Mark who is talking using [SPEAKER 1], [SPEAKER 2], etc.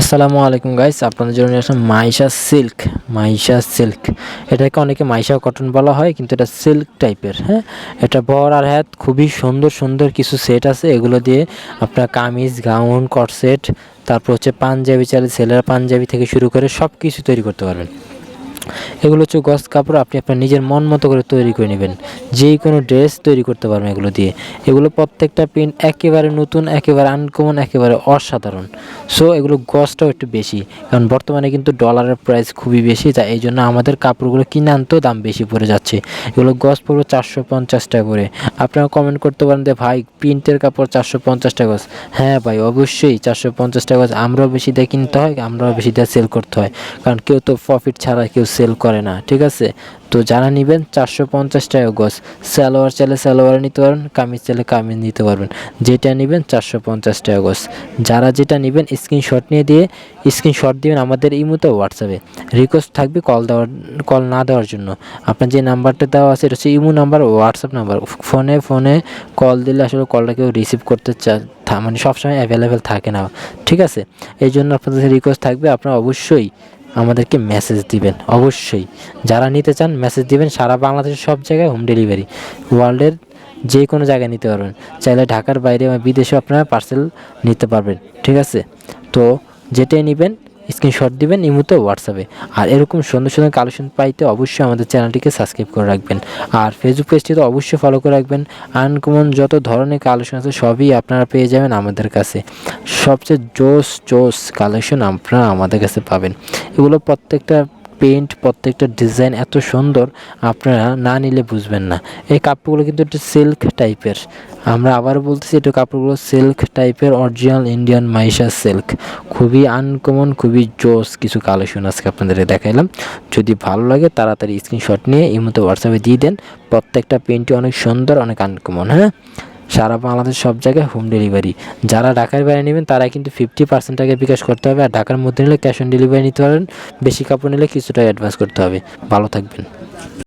[SPEAKER 1] আসসালামু আলাইকুম গাইস আপনাদের জন্য নিয়ে আসলাম মাইশা সিল্ক। মাইশা সিল্ক। এটাকে অনেকে মাইশা কটন বলা হয়, কিন্তু এটা সিল্ক টাইপের হ্যাঁ? এটা বর আর হ্যাঁ খুবই সুন্দর সুন্দর কিছু সেট আছে। এগুলো দিয়ে আপনার কামিজ, গাউন কটসেট তারপর হচ্ছে পাঞ্জাবি চালে ছেলেরা পাঞ্জাবি থেকে শুরু করে সব কিছু তৈরি করতে পারবেন। এগুলো হচ্ছে গস কাপড়, আপনি আপনার নিজের মন মতো করে তৈরি করে নেবেন। যেই কোনো ড্রেস তৈরি করতে পারবেন এগুলো দিয়ে। এগুলো প্রত্যেকটা প্রিন্ট একেবারে নতুন, একেবারে আনকমন একেবারে অসাধারণ। সো এগুলো গসটাও একটু বেশি। কারণ বর্তমানে কিন্তু ডলারের প্রাইস খুবই বেশি তাই এই জন্য আমাদের কাপড়গুলো কিনে আনতেও দাম বেশি পড়ে যাচ্ছে। এগুলো গস পড়বে চারশো পঞ্চাশ টাকা করে। আপনারা কমেন্ট করতে পারেন যে, ভাই, প্রিন্টের কাপড় চারশো পঞ্চাশ টাকা হ্যাঁ ভাই, অবশ্যই চারশো পঞ্চাশ টাকা আমরাও বেশি দিয়ে কিনতে হয়, আমরাও বেশি দিয়ে সেল করতে হয়। কারণ কেউ তো প্রফিট ছাড়া, কেউ সেল করে না, ঠিক আছে? তো যারা নেবেন চারশো পঞ্চাশ টাকা গজ, সালোয়ার চাইলে সালোয়ার নিতে পারবেন, কামিজ চাইলে কামিজ নিতে পারবেন। যেটা নেবেন চারশো পঞ্চাশ টাকা গজ। যারা যেটা নেবেন স্ক্রিনশট নিয়ে দিয়ে স্ক্রিনশট দিবেন আমাদের ইমোতে হোয়াটসঅ্যাপে রিকোয়েস্ট থাকবে কল দেওয়ার কল না দেওয়ার জন্য। আপনার যে নাম্বারটা দেওয়া আছে, এটা হচ্ছে ইমো নাম্বার হোয়াটসঅ্যাপ নাম্বার ফোনে ফোনে কল দিলে আসলে কলটা কেউ রিসিভ করতে চা মানে সবসময় অ্যাভেলেবেল থাকে না। ঠিক আছে? এই জন্য আপনাদের রিকোয়েস্ট থাকবে, আপনারা অবশ্যই আমাদেরকে মেসেজ দিবেন, অবশ্যই। যারা নিতে চান মেসেজ দিবেন, সারা বাংলাদেশের সব জায়গায় হোম ডেলিভারি ওয়ার্ল্ডের যে কোনো জায়গায় নিতে পারবেন। চাইলে ঢাকার বাইরে বা বিদেশেও আপনারা পার্সেল নিতে পারবেন, ঠিক আছে? তো, যেটাই নেবেন স্ক্রিনশট দিবেন, ইমুতে হোয়াটসঅ্যাপে আর এরকম সুন্দর সুন্দর কালেকশন পাইতে অবশ্যই আমাদের চ্যানেলটিকে সাবস্ক্রাইব করে রাখবেন। আর ফেসবুক পেজটি তো অবশ্যই ফলো করে রাখবেন। আনকমন যত ধরনের কালেকশন আছে, সবই আপনারা পেয়ে যাবেন আমাদের কাছে। সবচেয়ে জোস জোস কালেকশন আপনারা আমাদের কাছে পাবেন। এগুলো প্রত্যেকটা পেন্ট প্রত্যেকটা ডিজাইন এত সুন্দর, আপনারা না নিলে বুঝবেন না। এই কাপড়গুলো কিন্তু একটু সিল্ক টাইপের আমরা আবারও বলতেছি একটু কাপড়গুলো সিল্ক টাইপের অরিজিনাল ইন্ডিয়ান মাইশা সিল্ক খুবই আনকমন খুবই জোস কিছু কালেকশন আজকে আপনাদের দেখাইলাম। যদি ভালো লাগে, তাড়াতাড়ি স্ক্রিনশট নিয়ে এই মতো হোয়াটসঅ্যাপে দিয়ে দেন। প্রত্যেকটা পেন্টই অনেক সুন্দর, অনেক আনকমন হ্যাঁ? সারা বাংলাদেশ সব জায়গায় হোম ডেলিভারি যারা ঢাকার বাইরে নেবেন তারা কিন্তু ফিফটি পার্সেন্ট টাকা বিকাশ করতে হবে। আর ঢাকার মধ্যে নিলে ক্যাশ অন ডেলিভারি নিতে পারেন, বেশি কাপড় নিলে কিছুটা অ্যাডভান্স করতে হবে। ভালো থাকবেন।